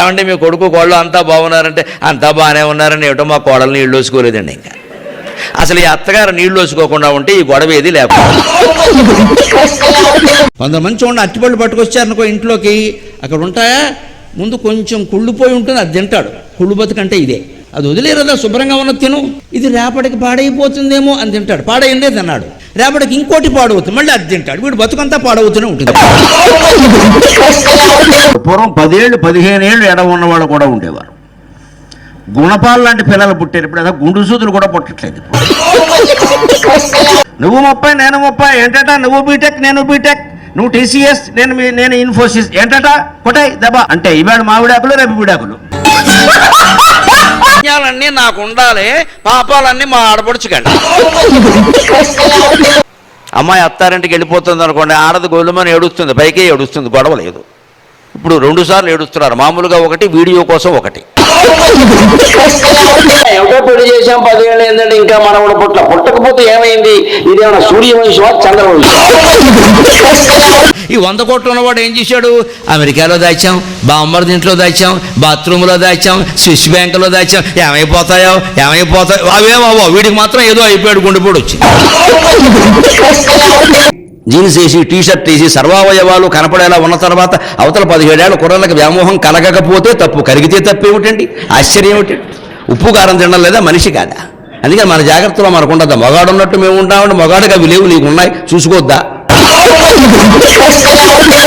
ఏమంటే మీ కొడుకు కోళ్ళు అంతా బాగున్నారంటే అంతా బాగానే ఉన్నారని ఏమిటో మా కోడలు నీళ్ళు వేసుకోలేదండి ఇంకా. అసలు ఈ అత్తగారు నీళ్ళు వేసుకోకుండా ఉంటే ఈ గొడవ ఏది లేకపోతే కొంతమంది చూడండి అట్టిపళ్ళు పట్టుకొచ్చారనుకో ఇంట్లోకి అక్కడ ఉంటాయా? ముందు కొంచెం కుళ్ళిపోయి ఉంటుంది అది తింటాడు. కుళ్ళు బతుకంటే ఇదే. అది వదిలేరదా శుభ్రంగా ఉన్న తిను. ఇది రేపటికి పాడైపోతుందేమో అని తింటాడు. పాడైందే తిన్నాడు. రేపటికి ఇంకోటి పాడవుతుంది. మళ్ళీ అది తింటాడు. వీడు బతుకంతా పాడవుతూనే ఉంటుంది. పూర్వం పదేళ్ళు పదిహేను ఏళ్ళు ఎడ ఉన్నవాళ్ళు కూడా ఉండేవారు. గుణపాలు లాంటి పిల్లలు పుట్టారు ఇప్పుడు ఏదో గుండు సూదులు కూడా పుట్టట్లేదు. నువ్వు ముప్పై నేను ముప్పై ఏంటట? నువ్వు బీటెక్ నేను బీటెక్ నువ్వు టీసీఎస్ నేను నేను ఇన్ఫోసిస్ ఏంటట? కొటాయి దెబ్బ. అంటే ఇవాడు మావిడాకులు రేపు విడాకులు పుణ్యాలన్నీ నాకు ఉండాలి పాపాలన్నీ మా ఆడపడుచుకండి. అమ్మాయి అత్తారింటికి వెళ్ళిపోతుంది అనుకోండి ఆడది గొల్లుమని ఏడుస్తుంది పైకే ఏడుస్తుంది గొడవ లేదు. ఇప్పుడు రెండు సార్లు ఏడుస్తున్నారు మామూలుగా ఒకటి వీడియో కోసం ఒకటి. ఏమిటో పెళ్ళి చేసాం పదిహేను ఏంటంటే ఇంకా మనవడు పుట్ల పుట్టకపోతే ఏమైంది? ఇదేమన్నా సూర్యవంశమా చంద్రవంశం ఈ వంద కోట్లు ఉన్నవాడు ఏం చేశాడు? అమెరికాలో దాచాం బాంబర్ దీంట్లో దాచాం బాత్రూంలో దాచాం స్విస్ బ్యాంకులో దాచాం. ఏమైపోతాయో ఏమైపోతాయో అవేమో వీడికి మాత్రం ఏదో అయిపోయాడు గుండెపోడు వచ్చి జీన్స్ వేసి టీషర్ట్ వేసి సర్వావయవాలు కనపడేలా ఉన్న తర్వాత అవతల పదిహేడేళ్ళ కుర్రలకు వ్యామోహం కలగకపోతే తప్పు కరిగితే తప్పు ఏమిటండి? ఆశ్చర్యం ఏమిటండి ఉప్పు కారం తినడం లేదా మనిషి కాదా? అందుకని మన జాగ్రత్తలో మనకు ఉండదు మగాడు ఉన్నట్టు మేము ఉంటామంటే మగాడుగా అవి లేవు నీకు ఉన్నాయి. చూసుకోవద్దా 你不会不会说实